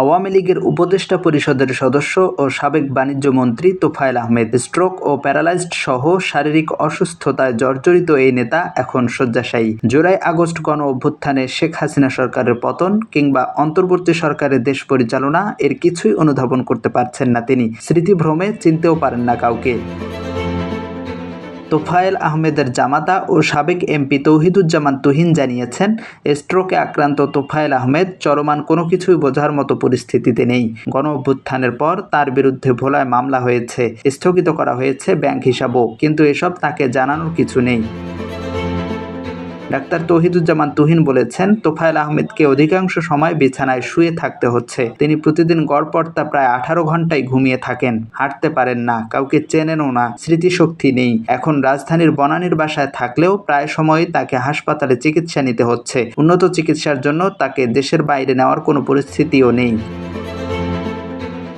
আওয়ামী লীগের উপদেষ্টা পরিষদের সদস্য ও সাবেক বাণিজ্য মন্ত্রী তোফায়েল আহমেদ স্ট্রোক ও প্যারালাইজড সহ শারীরিক অসুস্থতায় জর্জরিত এই নেতা এখন শয্যাশায়ী। জুলাই আগস্ট গণ অভ্যুত্থানে শেখ হাসিনা সরকারের পতন কিংবা অন্তর্বর্তী সরকারের দেশ পরিচালনা এর কিছুই অনুধাবন করতে পারছেন না তিনি। স্মৃতিভ্রমে চিনতেও পারেন না কাউকে। তোফায়েল আহমেদের জামাতা ও সাবেক এমপি তৌহিদুজ্জামান তুহিন জানিয়েছেন, স্ট্রোকে আক্রান্ত তোফায়েল আহমেদ চলমান কোনো কিছুই বোঝার মতো পরিস্থিতিতে নেই। গণ অভ্যুত্থানের পর তার বিরুদ্ধে ভোলায় মামলা হয়েছে, স্থগিত করা হয়েছে ব্যাংক হিসাবও। কিন্তু এসব তাকে জানানোর কিছু নেই। ডাক্তার তৌহিদুজ্জামান তুহিন বলেছেন, তোফায়েল আহমেদকে অধিকাংশ সময় বিছানায় শুয়ে থাকতে হচ্ছে। তিনি প্রতিদিন গড়পড়তা প্রায় আঠারো ঘন্টায় ঘুমিয়ে থাকেন। হাঁটতে পারেন না, কাউকে চেনেনও না, স্মৃতিশক্তি নেই। এখন রাজধানীর বনানীর বাসায় থাকলেও প্রায় সময়ই তাকে হাসপাতালে চিকিৎসা নিতে হচ্ছে। উন্নত চিকিৎসার জন্য তাকে দেশের বাইরে নেওয়ার কোনো পরিস্থিতিও নেই।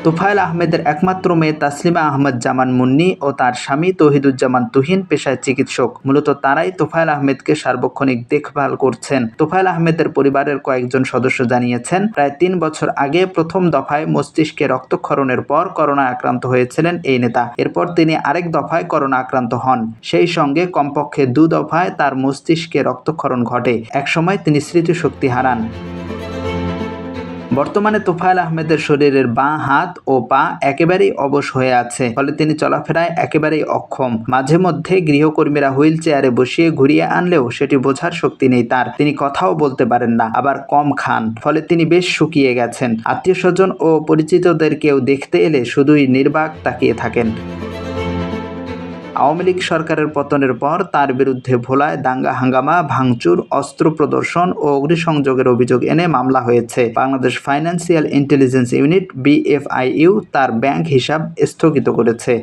তোফায়েল আহমেদের একমাত্র মেয়ে তাসলিমা আহমদ জামান মুন্নি ও তার স্বামী তৌহিদুজ্জামান তুহিন পেশায় চিকিৎসক। মূলত তারাই তোফায়েল আহমেদকে সার্বক্ষণিক দেখভাল করছেন। তোফায়েল আহমেদের পরিবারের কয়েকজন সদস্য জানিয়েছেন, প্রায় তিন বছর আগে প্রথম দফায় মস্তিষ্কে রক্তক্ষরণের পর করোনা আক্রান্ত হয়েছিলেন এই নেতা। এরপর তিনি আরেক দফায় করোনা আক্রান্ত হন। সেই সঙ্গে কমপক্ষে দু দফায় তার মস্তিষ্কে রক্তক্ষরণ ঘটে। একসময় তিনি স্মৃতিশক্তি হারান। বর্তমানে তোফায়েল আহমেদের শরীরের বাঁ হাত ও পা একেবারেই অবশ হয়ে আছে, ফলে তিনি চলাফেরায় একেবারেই অক্ষম। মাঝে মধ্যে গৃহকর্মীরা হুইল চেয়ারে বসিয়ে ঘুরিয়ে আনলেও সেটি বোঝার শক্তি নেই তার। তিনি কথাও বলতে পারেন না, আবার কম খান, ফলে তিনি বেশ শুকিয়ে গেছেন। আত্মীয় স্বজন ও পরিচিতদের কেউ দেখতে এলে শুধুই নির্বাক তাকিয়ে থাকেন। আওয়ামী লীগ সরকারের পতনের পর তার বিরুদ্ধে ভোলায় দাঙ্গা হাঙ্গামা, ভাঙচুর, অস্ত্র প্রদর্শন ও অগ্নিসংযোগের অভিযোগ এনে মামলা হয়েছে। Bangladesh financial intelligence unit, BFIU, তার ব্যাংক হিসাব স্থগিত করেছে।